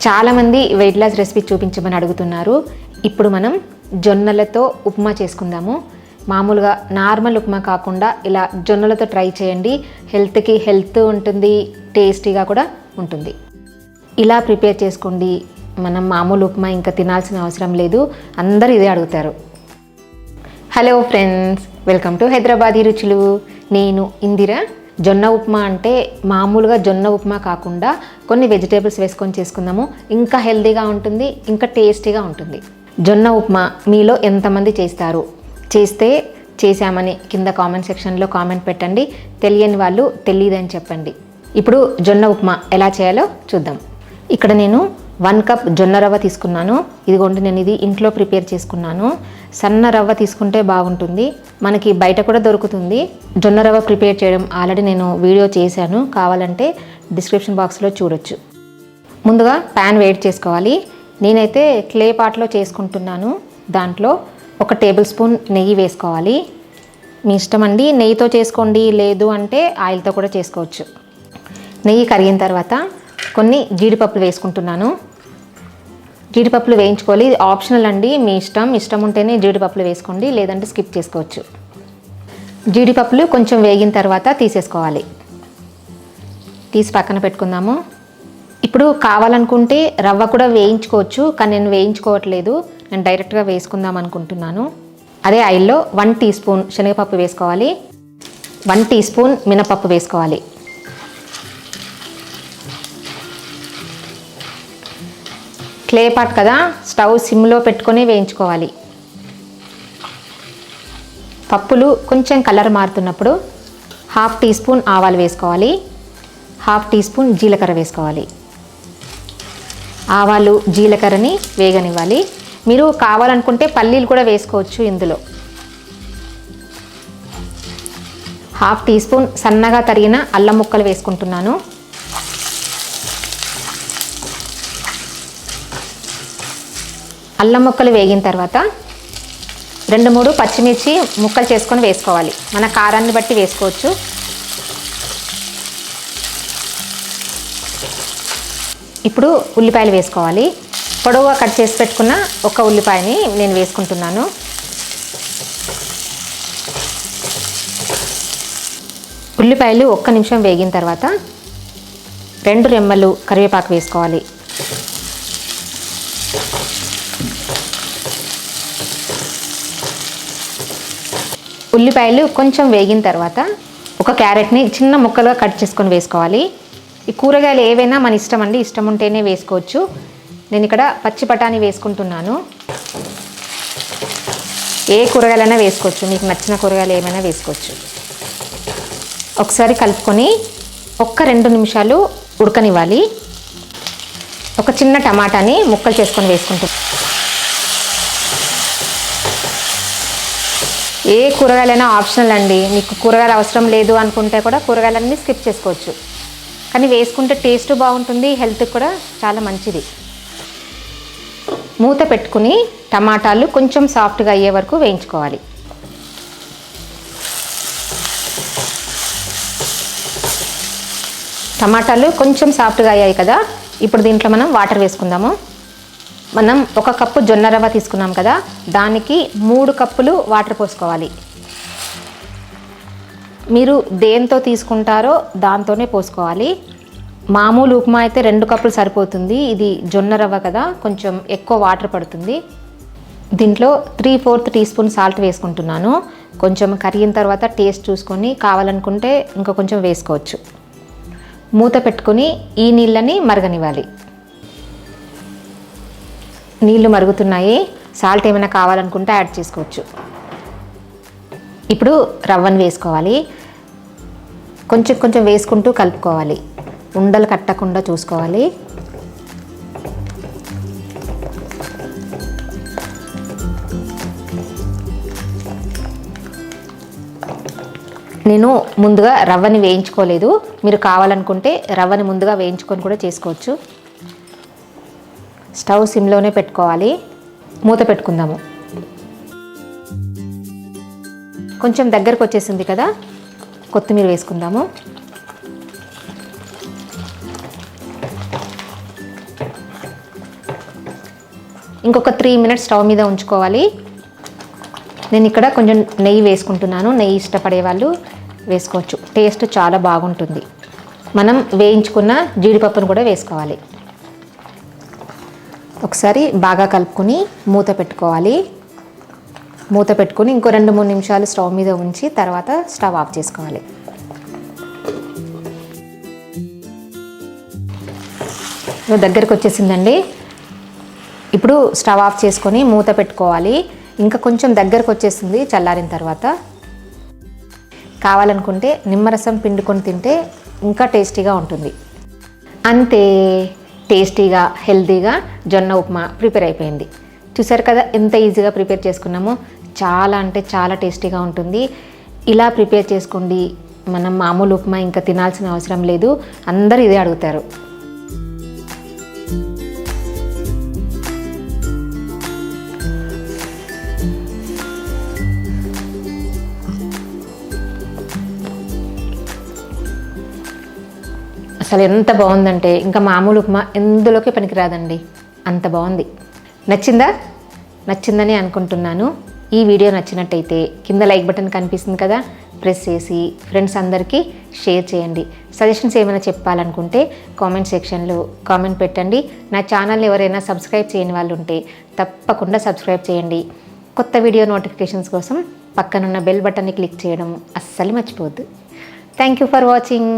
చాలామంది weight loss recipe చూపించమని అడుగుతున్నారు. ఇప్పుడు మనం జొన్నలతో ఉప్మా చేసుకుందాము. మామూలుగా నార్మల్ ఉప్మా కాకుండా ఇలా జొన్నలతో ట్రై చేయండి. హెల్త్కి హెల్త్ ఉంటుంది టేస్టీగా కూడా ఉంటుంది. ఇలా ప్రిపేర్ చేసుకోండి. మనం మామూలు ఉప్మా ఇంకా తినాల్సిన అవసరం లేదు. అందరూ ఇదే అడుగుతారు. Hello friends welcome to Hyderabadi రుచులు నేను ఇందిర. జొన్న ఉప్మా అంటే మామూలుగా జొన్న ఉప్మా కాకుండా కొన్ని వెజిటేబుల్స్ వేసుకొని చేసుకుందాము. ఇంకా హెల్తీగా ఉంటుంది ఇంకా టేస్టీగా ఉంటుంది. జొన్న ఉప్మా మీలో ఎంతమంది చేస్తారు? చేస్తే చేశామని కింద కామెంట్ సెక్షన్లో కామెంట్ పెట్టండి. తెలియని వాళ్ళు తెలియదని చెప్పండి. ఇప్పుడు జొన్న ఉప్మా ఎలా చేయాలో చూద్దాం. ఇక్కడ నేను వన్ కప్ జొన్న రవ్వ తీసుకున్నాను. ఇదిగోండి నేను ఇది ఇంట్లో ప్రిపేర్ చేసుకున్నాను. సన్న రవ్వ తీసుకుంటే బాగుంటుంది. మనకి బయట కూడా దొరుకుతుంది. జొన్న రవ్వ ప్రిపేర్ చేయడం ఆల్రెడీ నేను వీడియో చేశాను. కావాలంటే డిస్క్రిప్షన్ బాక్స్లో చూడొచ్చు. ముందుగా ప్యాన్ వేడి చేసుకోవాలి. నేనైతే క్లే పాట్లో చేసుకుంటున్నాను. దాంట్లో ఒక టేబుల్ స్పూన్ నెయ్యి వేసుకోవాలి. మీ ఇష్టం అండి. నెయ్యితో చేసుకోండి లేదు అంటే ఆయిల్తో కూడా చేసుకోవచ్చు. నెయ్యి కరిగిన తర్వాత కొన్ని జీడిపప్పులు వేసుకుంటున్నాను. జీడిపప్పులు వేయించుకోవాలి. ఇది ఆప్షనల్ అండి. మీ ఇష్టం. ఇష్టం ఉంటేనే జీడిపప్పులు వేసుకోండి. లేదంటే స్కిప్ చేసుకోవచ్చు. జీడిపప్పులు కొంచెం వేగిన తర్వాత తీసేసుకోవాలి. తీసి పక్కన పెట్టుకుందాము. ఇప్పుడు కావాలనుకుంటే రవ్వ కూడా వేయించుకోవచ్చు. కానీ నేను వేయించుకోవట్లేదు. నేను డైరెక్ట్గా వేసుకుందాం అనుకుంటున్నాను. అదే ఆయిల్లో వన్ టీ స్పూన్ శనగపప్పు వేసుకోవాలి. వన్ టీ స్పూన్ మినపప్పు వేసుకోవాలి. క్లే పాట్ కదా స్టవ్ సిమ్లో పెట్టుకొని వేయించుకోవాలి. పప్పులు కొంచెం కలర్ మారుతున్నప్పుడు హాఫ్ టీ స్పూన్ ఆవాలు వేసుకోవాలి హాఫ్ టీ స్పూన్ జీలకర్ర వేసుకోవాలి. ఆవాలు జీలకర్రని వేగనివ్వాలి. మీరు కావాలనుకుంటే పల్లీలు కూడా వేసుకోవచ్చు ఇందులో. హాఫ్ టీ స్పూన్ సన్నగా తరిగిన అల్లం ముక్కలు వేసుకుంటున్నాను. అల్లం ముక్కలు వేగిన తర్వాత రెండు మూడు పచ్చిమిర్చి ముక్కలు చేసుకొని వేసుకోవాలి. మన కారాన్ని బట్టి వేసుకోవచ్చు. ఇప్పుడు ఉల్లిపాయలు వేసుకోవాలి. పొడవుగా కట్ చేసి పెట్టుకున్న ఒక ఉల్లిపాయని నేను వేసుకుంటున్నాను. ఉల్లిపాయలు ఒక్క నిమిషం వేగిన తర్వాత రెండు రెమ్మలు కరివేపాకు వేసుకోవాలి. ఉల్లిపాయలు కొంచెం వేగిన తర్వాత ఒక క్యారెట్ని చిన్న ముక్కలుగా కట్ చేసుకొని వేసుకోవాలి. ఈ కూరగాయలు ఏవైనా మన ఇష్టం అండి ఇష్టం ఉంటేనే వేసుకోవచ్చు. నేను ఇక్కడ పచ్చి బఠానీ వేసుకుంటున్నాను. ఏ కూరగాయలైనా వేసుకోవచ్చు మీకు నచ్చిన కూరగాయలు ఏమైనా వేసుకోవచ్చు. ఒకసారి కలుపుకొని ఒక్క రెండు నిమిషాలు ఉడకనివ్వాలి. ఒక చిన్న టమాటాని ముక్కలు చేసుకొని వేసుకుంటాం ఏ కూరగాయలైనా ఆప్షనల్ అండి. మీకు కూరగాయలు అవసరం లేదు అనుకుంటే కూడా కూరగాయలన్నీ స్కిప్ చేసుకోవచ్చు. కానీ వేసుకుంటే టేస్ట్ బాగుంటుంది హెల్త్కి కూడా చాలా మంచిది. మూత పెట్టుకుని టమాటాలు కొంచెం సాఫ్ట్గా అయ్యే వరకు వేయించుకోవాలి. టమాటాలు కొంచెం సాఫ్ట్గా అయ్యాయి కదా ఇప్పుడు దీంట్లో మనం వాటర్ వేసుకుందాము. మనం ఒక కప్పు జొన్న రవ్వ తీసుకున్నాం కదా దానికి మూడు కప్పులు వాటర్ పోసుకోవాలి. మీరు దేంతో తీసుకుంటారో దాంతోనే పోసుకోవాలి. మామూలు ఉప్మా అయితే రెండు కప్పులు సరిపోతుంది. ఇది జొన్న రవ్వ కదా కొంచెం ఎక్కువ వాటర్ పడుతుంది. దీంట్లో three fourth teaspoon salt వేసుకుంటున్నాను. కొంచెం కరిగిన తర్వాత టేస్ట్ చూసుకొని కావాలనుకుంటే ఇంకా కొంచెం వేసుకోవచ్చు. మూత పెట్టుకొని ఈ నీళ్ళని మరగనివ్వాలి. నీళ్ళు మరుగుతున్నాయి. సాల్ట్ ఏమైనా కావాలనుకుంటే యాడ్ చేసుకోవచ్చు. ఇప్పుడు రవ్వను వేసుకోవాలి. కొంచెం కొంచెం వేసుకుంటూ కలుపుకోవాలి. ఉండలు కట్టకుండా చూసుకోవాలి. నేను ముందుగా రవ్వని వేయించుకోలేదు. మీరు కావాలనుకుంటే రవ్వని ముందుగా వేయించుకొని కూడా చేసుకోవచ్చు. స్టవ్ సిమ్లోనే పెట్టుకోవాలి. మూత పెట్టుకుందాము. కొంచెం దగ్గరకు వచ్చేసింది కదా కొత్తిమీర వేసుకుందాము. ఇంకొక త్రీ మినిట్స్ స్టవ్ మీద ఉంచుకోవాలి. నేను ఇక్కడ కొంచెం నెయ్యి వేసుకుంటున్నాను. నెయ్యి ఇష్టపడే వాళ్ళు వేసుకోవచ్చు. టేస్ట్ చాలా బాగుంటుంది. మనం వేయించుకున్న జీడిపప్పును కూడా వేసుకోవాలి. ఒకసారి బాగా కలుపుకొని మూత పెట్టుకోవాలి. మూత పెట్టుకొని ఇంకో రెండు మూడు నిమిషాలు స్టవ్ మీద ఉంచి తర్వాత స్టవ్ ఆఫ్ చేసుకోవాలి. ఇగో దగ్గరికి వచ్చేసిందండి. ఇప్పుడు స్టవ్ ఆఫ్ చేసుకొని మూత పెట్టుకోవాలి. ఇంకా కొంచెం దగ్గరకు వచ్చేసింది చల్లారిన తర్వాత. కావాలనుకుంటే నిమ్మరసం పిండుకొని తింటే ఇంకా టేస్టీగా ఉంటుంది. అంతే. టేస్టీగా హెల్తీగా జొన్న ఉప్మా ప్రిపేర్ అయిపోయింది. చూసారు కదా ఎంత ఈజీగా ప్రిపేర్ చేసుకున్నామో? చాలా అంటే చాలా టేస్టీగా ఉంటుంది. ఇలా ప్రిపేర్ చేసుకోండి. మనం మామూలు ఉప్మా ఇంకా తినాల్సిన అవసరం లేదు. అందరూ ఇదే అడుగుతారు. అసలు ఎంత బాగుందంటే ఇంకా మామూలు ఉప్మా ఎందులోకి పనికిరాదండి. అంత బాగుంది. నచ్చిందా? నచ్చిందని అనుకుంటున్నాను. ఈ వీడియో నచ్చినట్టయితే కింద లైక్ బటన్ కనిపిస్తుంది కదా ప్రెస్ చేసి ఫ్రెండ్స్ అందరికీ షేర్ చేయండి. సజెషన్స్ ఏమైనా చెప్పాలనుకుంటే కామెంట్ సెక్షన్లో కామెంట్ పెట్టండి. నా ఛానల్ ఎవరైనా సబ్స్క్రైబ్ చేయని వాళ్ళు ఉంటే తప్పకుండా సబ్స్క్రైబ్ చేయండి. కొత్త వీడియో నోటిఫికేషన్స్ కోసం పక్కనున్న బెల్ బటన్ని క్లిక్ చేయడం అస్సలు మర్చిపోవద్దు. Thank you for watching.